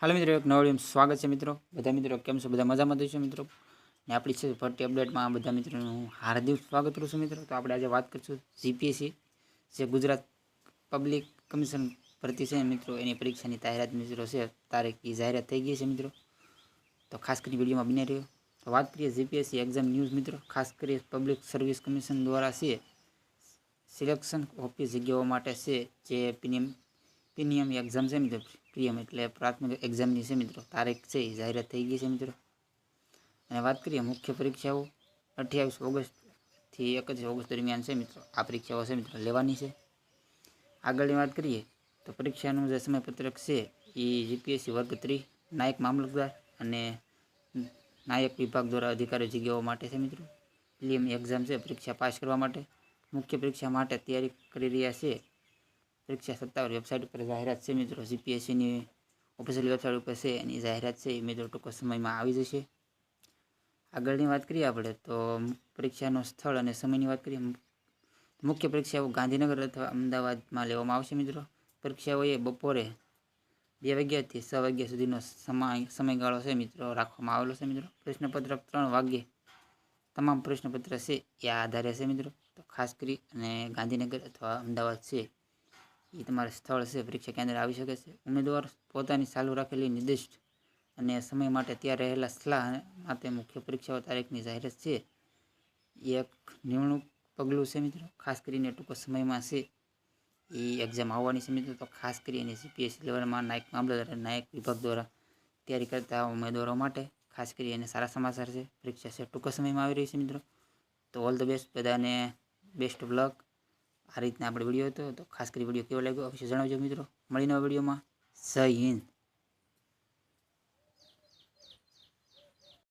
હાલો મિત્રો, એક નવો સ્વાગત છે મિત્રો. બધા મિત્રો કેમ છો? બધા મજામાં થઈશું મિત્રો? ને આપણી છે ભરતી અપડેટમાં બધા મિત્રોનું હું હાર્દિક સ્વાગત કરું છું મિત્રો. તો આપણે આજે વાત કરીશું જીપીએસસી, જે ગુજરાત પબ્લિક કમિશન ભરતી છે મિત્રો. એની પરીક્ષાની જાહેરાત મિત્રો છે, તારીખ એ જાહેરાત થઈ ગઈ છે મિત્રો. તો ખાસ કરીને વિડીયોમાં બની રહ્યો. તો વાત કરીએ જીપીએસસી એક્ઝામ ન્યૂઝ મિત્રો. ખાસ કરી પબ્લિક સર્વિસ કમિશન દ્વારા છે સિલેક્શન ઓફિસ જગ્યાઓ માટે છે, જે પ્રીમિયમ પ્રીમિયમ એક્ઝામ છે મિત્રો. પ્રીમિયમ એટલે પ્રાથમિક એક્ઝામની છે મિત્રો. તારીખ છે, એ જાહેરાત થઈ ગઈ છે મિત્રો. અને વાત કરીએ મુખ્ય પરીક્ષાઓ. અઠ્યાવીસ ઓગસ્ટથી એકત્રીસ ઓગસ્ટ દરમિયાન છે મિત્રો. આ પરીક્ષાઓ છે મિત્રો લેવાની છે. આગળની વાત કરીએ તો પરીક્ષાનું જે સમયપત્રક છે, એ જીપીએસસી વર્ગ ત્રી, નાયક મામલતદાર અને નાયક વિભાગ દ્વારા અધિકારી જગ્યાઓ માટે છે મિત્રો. પ્રિલિયમ એક્ઝામ છે, પરીક્ષા પાસ કરવા માટે. મુખ્ય પરીક્ષા માટે તૈયારી કરી રહ્યા છે. પરીક્ષા સત્તાવાર વેબસાઇટ ઉપર જાહેરાત છે. મિત્રો સીપીએસસીની ઓફિશિયલ વેબસાઇટ ઉપર છે એની જાહેરાત છે એ મિત્રો ટૂંક સમયમાં આવી જશે. આગળની વાત કરીએ આપણે, તો પરીક્ષાનું સ્થળ અને સમયની વાત કરીએ, મુખ્ય પરીક્ષાઓ ગાંધીનગર અથવા અમદાવાદમાં લેવામાં આવશે મિત્રો. પરીક્ષાઓએ બપોરે બે વાગ્યાથી છ વાગ્યા સુધીનો સમય, સમયગાળો છે મિત્રો, રાખવામાં આવેલો છે મિત્રો. પ્રશ્નપત્ર ત્રણ વાગ્યે તમામ પ્રશ્નપત્ર છે એ આધારે છે મિત્રો. તો ખાસ કરી અને ગાંધીનગર અથવા અમદાવાદ છે એ તમારું સ્થળ છે, પરીક્ષા કેન્દ્ર આવી શકે છે. ઉમેદવાર પોતાની ચાલુ રાખેલી નિર્દિષ્ટ અને સમય માટે ત્યાં રહેલા સલાહ માટે મુખ્ય પરીક્ષાઓ તારીખની જાહેરાત છે. એક નિમણૂક પગલું છે મિત્રો, ખાસ કરીને ટૂંક સમયમાં છે. એ એક્ઝામ આવવાની છે મિત્રો, તો ખાસ કરીને સીપીએસસી લેવલમાં નાયક મામલતદાર અને નાયક વિભાગ દ્વારા તૈયારી કરતા ઉમેદવારો માટે ખાસ કરી અને સારા સમાચાર છે. પરીક્ષા છે, ટૂંકા સમયમાં આવી રહી છે મિત્રો. તો ઓલ ધ બેસ્ટ બધાને બેસ્ટ ઓફ લક આ રીતના આપણે વીડિયો હતો, તો ખાસ કરી વીડિયો કેવો લાગ્યો? અવશ્ય જણાવજો મિત્રો. મળીને વિડીયોમાં. જય હિન્દ.